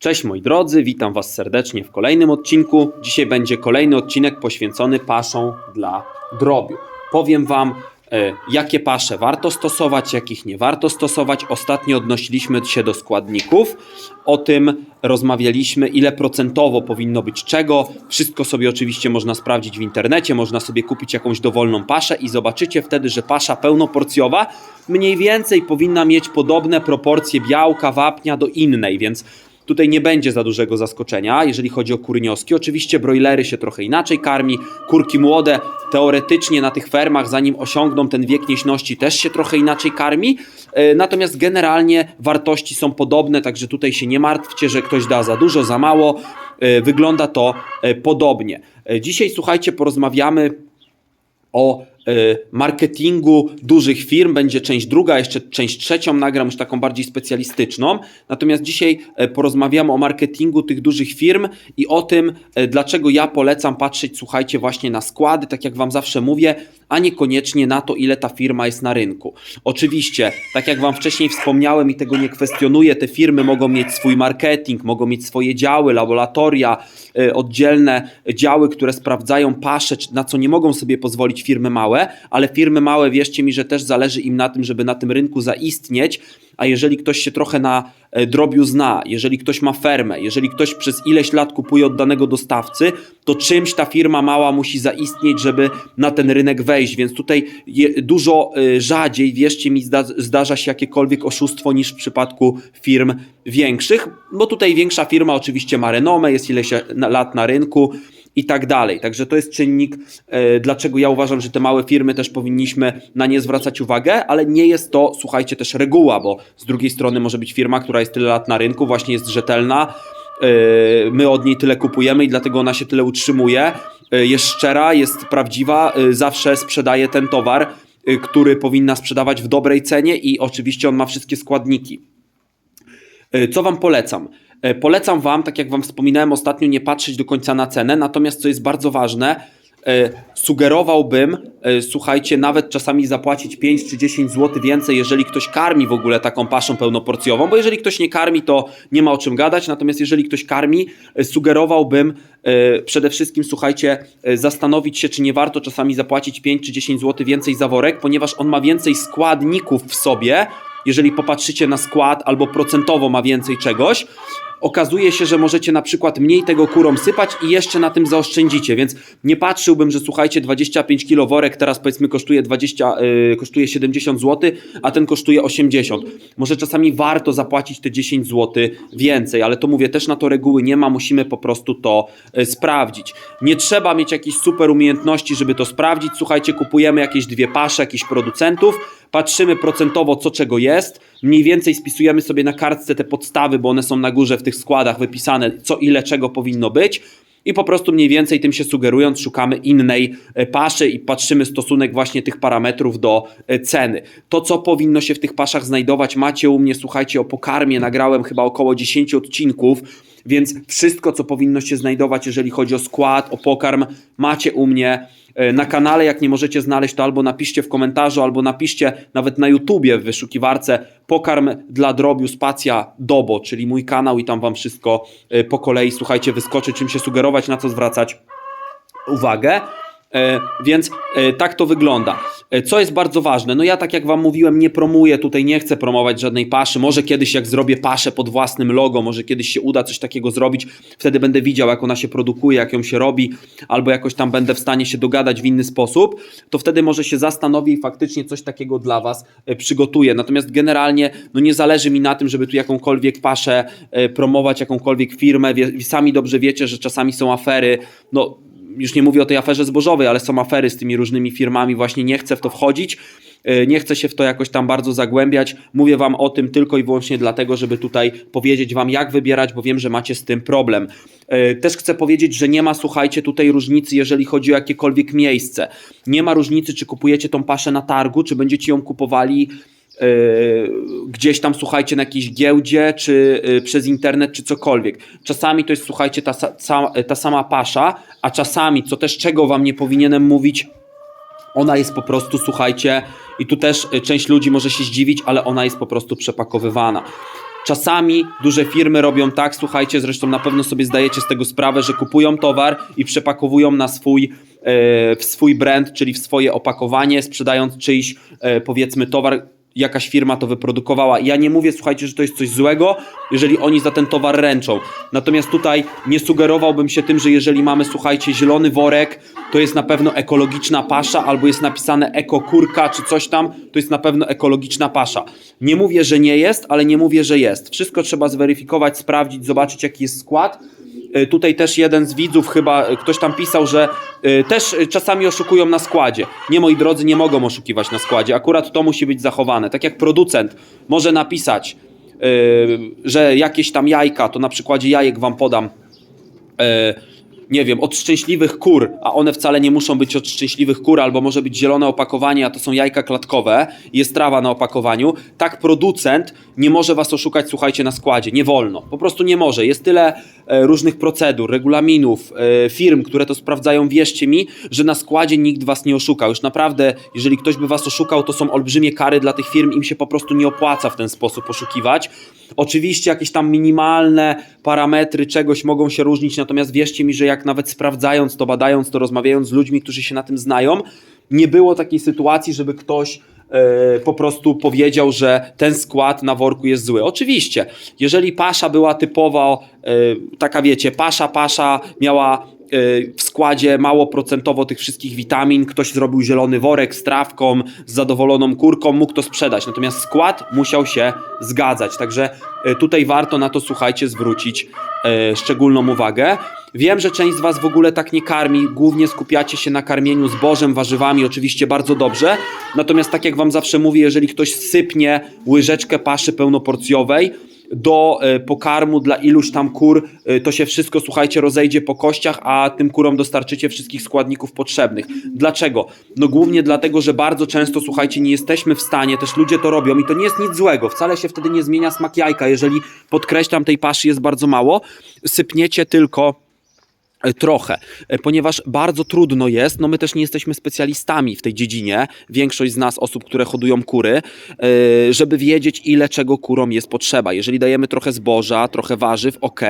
Cześć moi drodzy, witam Was serdecznie w kolejnym odcinku. Dzisiaj będzie kolejny odcinek poświęcony paszom dla drobiu. Powiem Wam, e, jakie pasze warto stosować, jakich nie warto stosować. Ostatnio odnosiliśmy się do składników. O tym rozmawialiśmy, ile procentowo powinno być czego. Wszystko sobie oczywiście można sprawdzić w internecie, można sobie kupić jakąś dowolną paszę i zobaczycie wtedy, że pasza pełnoporcjowa mniej więcej powinna mieć podobne proporcje białka, wapnia do innej, więc Tutaj nie będzie za dużego zaskoczenia, jeżeli chodzi o kurnioski. Oczywiście broilery się trochę inaczej karmi, kurki młode teoretycznie na tych fermach, zanim osiągną ten wiek nieśności, też się trochę inaczej karmi. E, Natomiast generalnie wartości są podobne, także tutaj się nie martwcie, że ktoś da za dużo, za mało. E, Wygląda to e, podobnie. Dzisiaj słuchajcie, porozmawiamy o marketingu dużych firm. Będzie część druga, jeszcze część trzecią nagram, już taką bardziej specjalistyczną. Natomiast dzisiaj e, porozmawiamy o marketingu tych dużych firm i o tym, e, dlaczego ja polecam patrzeć, słuchajcie, właśnie na składy, tak jak Wam zawsze mówię, a niekoniecznie na to, ile ta firma jest na rynku. Oczywiście, tak jak Wam wcześniej wspomniałem i tego nie kwestionuję, te firmy mogą mieć swój marketing, mogą mieć swoje działy, laboratoria, e, oddzielne działy, które sprawdzają pasze, na co nie mogą sobie pozwolić firmy małe, ale firmy małe, wierzcie mi, że też zależy im na tym, żeby na tym rynku zaistnieć, a jeżeli ktoś się trochę na e, drobiu zna, jeżeli ktoś ma fermę, jeżeli ktoś przez ileś lat kupuje od danego dostawcy, to czymś ta firma mała musi zaistnieć, żeby na ten rynek wejść, więc tutaj dużo e, rzadziej, wierzcie mi, zda, zdarza się jakiekolwiek oszustwo niż w przypadku firm większych, bo tutaj większa firma oczywiście ma renomę, jest ileś na- lat na rynku, i tak dalej. Także to jest czynnik, e, dlaczego ja uważam, że te małe firmy też powinniśmy na nie zwracać uwagę, ale nie jest to, słuchajcie, też reguła, bo z drugiej strony może być firma, która jest tyle lat na rynku, właśnie jest rzetelna, e, my od niej tyle kupujemy i dlatego ona się tyle utrzymuje, e, jest szczera, jest prawdziwa, zawsze sprzedaje ten towar, który powinna sprzedawać w dobrej cenie i oczywiście on ma wszystkie składniki. Co Wam polecam? E, Polecam Wam, tak jak Wam wspominałem ostatnio, nie patrzeć do końca na cenę, natomiast co jest bardzo ważne, e, sugerowałbym, e, słuchajcie, nawet czasami zapłacić 5 czy 10 zł więcej, jeżeli ktoś karmi w ogóle taką paszą pełnoporcjową, bo jeżeli ktoś nie karmi, to nie ma o czym gadać, natomiast jeżeli ktoś karmi, sugerowałbym przede wszystkim, słuchajcie, zastanowić się, czy nie warto czasami zapłacić 5 czy 10 zł więcej za worek, ponieważ on ma więcej składników w sobie, jeżeli popatrzycie na skład albo procentowo ma więcej czegoś, okazuje się, że możecie na przykład mniej tego kurom sypać i jeszcze na tym zaoszczędzicie, więc nie patrzyłbym, że słuchajcie, 25 kilo worek teraz powiedzmy kosztuje 20, yy, kosztuje 70 zł, a ten kosztuje 80. Może czasami warto zapłacić te 10 zł więcej, ale to mówię, też na to reguły nie ma, musimy po prostu to yy, sprawdzić. Nie trzeba mieć jakichś super umiejętności, żeby to sprawdzić. Słuchajcie, kupujemy jakieś dwie pasze, jakichś producentów, patrzymy procentowo co czego jest, mniej więcej spisujemy sobie na kartce te podstawy, bo one są na górze w tych składach wypisane, co ile czego powinno być i po prostu mniej więcej tym się sugerując szukamy innej e, paszy i patrzymy stosunek właśnie tych parametrów do e, ceny. To co powinno się w tych paszach znajdować macie u mnie, słuchajcie, o pokarmie nagrałem chyba około 10 odcinków, więc wszystko co powinno się znajdować, jeżeli chodzi o skład, o pokarm, macie u mnie na kanale, jak nie możecie znaleźć, to albo napiszcie w komentarzu, albo napiszcie nawet na YouTubie w wyszukiwarce pokarm dla drobiu spacja Dobo, czyli mój kanał i tam wam wszystko e, po kolei, słuchajcie, wyskoczy, czym się sugerować, na co zwracać uwagę. E, więc e, tak to wygląda. E, co jest bardzo ważne? No ja tak jak wam mówiłem, nie promuję tutaj, nie chcę promować żadnej paszy. Może kiedyś jak zrobię paszę pod własnym logo, może kiedyś się uda coś takiego zrobić, wtedy będę widział jak ona się produkuje, jak ją się robi, albo jakoś tam będę w stanie się dogadać w inny sposób, to wtedy może się zastanowię i faktycznie coś takiego dla was przygotuję. Natomiast generalnie no nie zależy mi na tym, żeby tu jakąkolwiek paszę promować, jakąkolwiek firmę. Sami dobrze wiecie, że czasami są afery, no już nie mówię o tej aferze zbożowej, ale są afery z tymi różnymi firmami, właśnie nie chcę w to wchodzić, e, nie chcę się w to jakoś tam bardzo zagłębiać. Mówię Wam o tym tylko i wyłącznie dlatego, żeby tutaj powiedzieć Wam, jak wybierać, bo wiem, że macie z tym problem. E, Też chcę powiedzieć, że nie ma, słuchajcie, tutaj różnicy, jeżeli chodzi o jakiekolwiek miejsce. Nie ma różnicy, czy kupujecie tą paszę na targu, czy będziecie ją kupowali gdzieś tam, słuchajcie, na jakiejś giełdzie, czy yy, przez internet, czy cokolwiek. Czasami to jest, słuchajcie, ta, ta sama pasza, a czasami, co też czego wam nie powinienem mówić, ona jest po prostu, słuchajcie, i tu też y, część ludzi może się zdziwić, ale ona jest po prostu przepakowywana. Czasami duże firmy robią tak, słuchajcie, zresztą na pewno sobie zdajecie z tego sprawę, że kupują towar i przepakowują na swój, w swój brand, czyli w swoje opakowanie, sprzedając czyjś, powiedzmy, towar, jakaś firma to wyprodukowała. Ja nie mówię, słuchajcie, że to jest coś złego, jeżeli oni za ten towar ręczą. Natomiast tutaj nie sugerowałbym się tym, że jeżeli mamy, słuchajcie, zielony worek, to jest na pewno ekologiczna pasza, albo jest napisane ekokurka, czy coś tam, to jest na pewno ekologiczna pasza. Nie mówię, że nie jest, ale nie mówię, że jest. Wszystko trzeba zweryfikować, sprawdzić, zobaczyć, jaki jest skład. Y, Tutaj też jeden z widzów chyba, y, ktoś tam pisał, że y, też czasami oszukują na składzie. Nie, moi drodzy, nie mogą oszukiwać na składzie. Akurat to musi być zachowane. Tak jak producent może napisać, że jakieś tam jajka, to na przykładzie jajek wam podam, e, nie wiem, od szczęśliwych kur, a one wcale nie muszą być od szczęśliwych kur, albo może być zielone opakowanie, a to są jajka klatkowe, jest trawa na opakowaniu, tak producent nie może was oszukać, słuchajcie, na składzie, nie wolno, po prostu nie może. Jest tyle e, różnych procedur, regulaminów, e, firm, które to sprawdzają, wierzcie mi, że na składzie nikt was nie oszuka. Już naprawdę, jeżeli ktoś by was oszukał, to są olbrzymie kary dla tych firm, im się po prostu nie opłaca w ten sposób oszukiwać. Oczywiście jakieś tam minimalne parametry czegoś mogą się różnić, natomiast wierzcie mi, że jak nawet sprawdzając to, badając to, rozmawiając z ludźmi, którzy się na tym znają, nie było takiej sytuacji, żeby ktoś e, po prostu powiedział, że ten skład na worku jest zły. Oczywiście, jeżeli pasza była typowo e, taka wiecie, pasza, pasza miała w składzie mało procentowo tych wszystkich witamin, ktoś zrobił zielony worek z trawką, z zadowoloną kurką, mógł to sprzedać. Natomiast skład musiał się zgadzać. Także e, tutaj warto na to, słuchajcie, zwrócić e, szczególną uwagę. Wiem, że część z Was w ogóle tak nie karmi, głównie skupiacie się na karmieniu zbożem, warzywami, oczywiście bardzo dobrze. Natomiast tak jak Wam zawsze mówię, jeżeli ktoś sypnie łyżeczkę paszy pełnoporcjowej, do e, pokarmu dla iluś tam kur, e, to się wszystko, słuchajcie, rozejdzie po kościach, a tym kurom dostarczycie wszystkich składników potrzebnych. Dlaczego? No głównie dlatego, że bardzo często, słuchajcie, nie jesteśmy w stanie, też ludzie to robią i to nie jest nic złego, wcale się wtedy nie zmienia smak jajka, jeżeli podkreślam, tej paszy jest bardzo mało, sypniecie tylko Trochę, e, ponieważ bardzo trudno jest, no my też nie jesteśmy specjalistami w tej dziedzinie, większość z nas, osób, które hodują kury, e, żeby wiedzieć ile czego kurom jest potrzeba. Jeżeli dajemy trochę zboża, trochę warzyw, ok,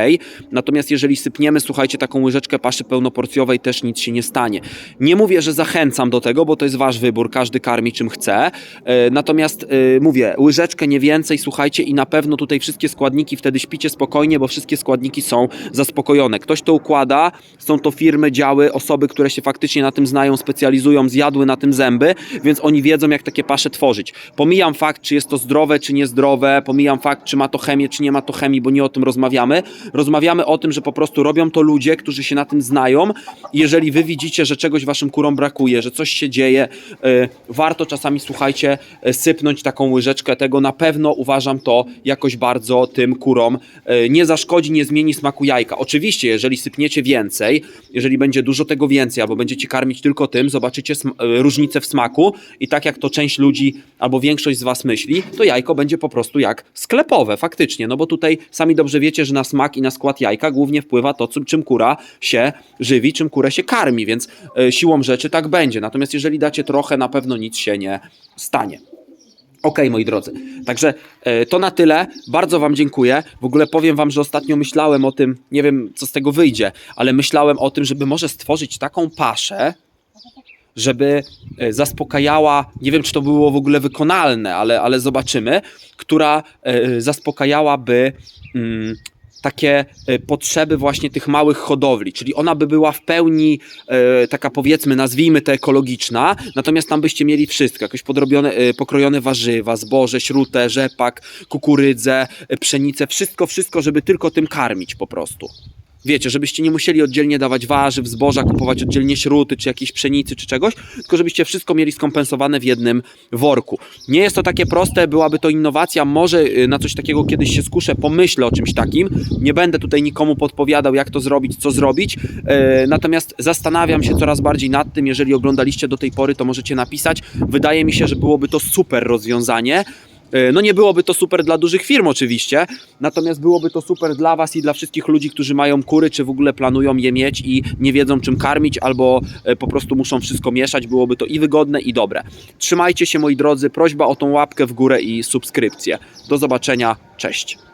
natomiast jeżeli sypniemy, słuchajcie, taką łyżeczkę paszy pełnoporcjowej, też nic się nie stanie. Nie mówię, że zachęcam do tego, bo to jest wasz wybór, każdy karmi czym chce, natomiast mówię, łyżeczkę nie więcej, słuchajcie, i na pewno tutaj wszystkie składniki, wtedy śpicie spokojnie, bo wszystkie składniki są zaspokojone. Ktoś to układa, są to firmy, działy, osoby, które się faktycznie na tym znają, specjalizują, zjadły na tym zęby, więc oni wiedzą, jak takie pasze tworzyć. Pomijam fakt, czy jest to zdrowe, czy niezdrowe, pomijam fakt, czy ma to chemię, czy nie ma to chemii, bo nie o tym rozmawiamy. Rozmawiamy o tym, że po prostu robią to ludzie, którzy się na tym znają. Jeżeli wy widzicie, że czegoś waszym kurom brakuje, że coś się dzieje, yy, warto czasami, słuchajcie, yy, sypnąć taką łyżeczkę tego. Na pewno uważam to jakoś bardzo tym kurom yy, nie zaszkodzi, nie zmieni smaku jajka. Oczywiście, jeżeli sypniecie więcej, jeżeli będzie dużo tego więcej, albo będziecie karmić tylko tym, zobaczycie e, różnicę w smaku i tak jak to część ludzi albo większość z Was myśli, to jajko będzie po prostu jak sklepowe, faktycznie, no bo tutaj sami dobrze wiecie, że na smak i na skład jajka głównie wpływa to, czym, czym kura się żywi, czym kurę się karmi, więc e, siłą rzeczy tak będzie. Natomiast jeżeli dacie trochę, na pewno nic się nie stanie. Okej, moi drodzy. Także e, to na tyle. Bardzo Wam dziękuję. W ogóle powiem Wam, że ostatnio myślałem o tym, nie wiem co z tego wyjdzie, ale myślałem o tym, żeby może stworzyć taką paszę, żeby e, zaspokajała, nie wiem czy to było w ogóle wykonalne, ale, ale zobaczymy, która e, zaspokajałaby mm, takie e, potrzeby właśnie tych małych hodowli, czyli ona by była w pełni e, taka powiedzmy, nazwijmy to ekologiczna, natomiast tam byście mieli wszystko, jakoś podrobione, e, pokrojone warzywa, zboże, śrutę, rzepak, kukurydzę, pszenicę, wszystko, wszystko, żeby tylko tym karmić po prostu. Wiecie, żebyście nie musieli oddzielnie dawać warzyw, zboża, kupować oddzielnie śruty, czy jakiejś pszenicy, czy czegoś, tylko żebyście wszystko mieli skompensowane w jednym worku. Nie jest to takie proste, byłaby to innowacja, może y, na coś takiego kiedyś się skuszę, pomyślę o czymś takim. Nie będę tutaj nikomu podpowiadał, jak to zrobić, co zrobić, e, natomiast zastanawiam się coraz bardziej nad tym, jeżeli oglądaliście do tej pory, to możecie napisać. Wydaje mi się, że byłoby to super rozwiązanie. E, No nie byłoby to super dla dużych firm oczywiście, natomiast byłoby to super dla Was i dla wszystkich ludzi, którzy mają kury, czy w ogóle planują je mieć i nie wiedzą czym karmić, albo e, po prostu muszą wszystko mieszać. Byłoby to i wygodne, i dobre. Trzymajcie się moi drodzy, prośba o tą łapkę w górę i subskrypcję. Do zobaczenia, cześć.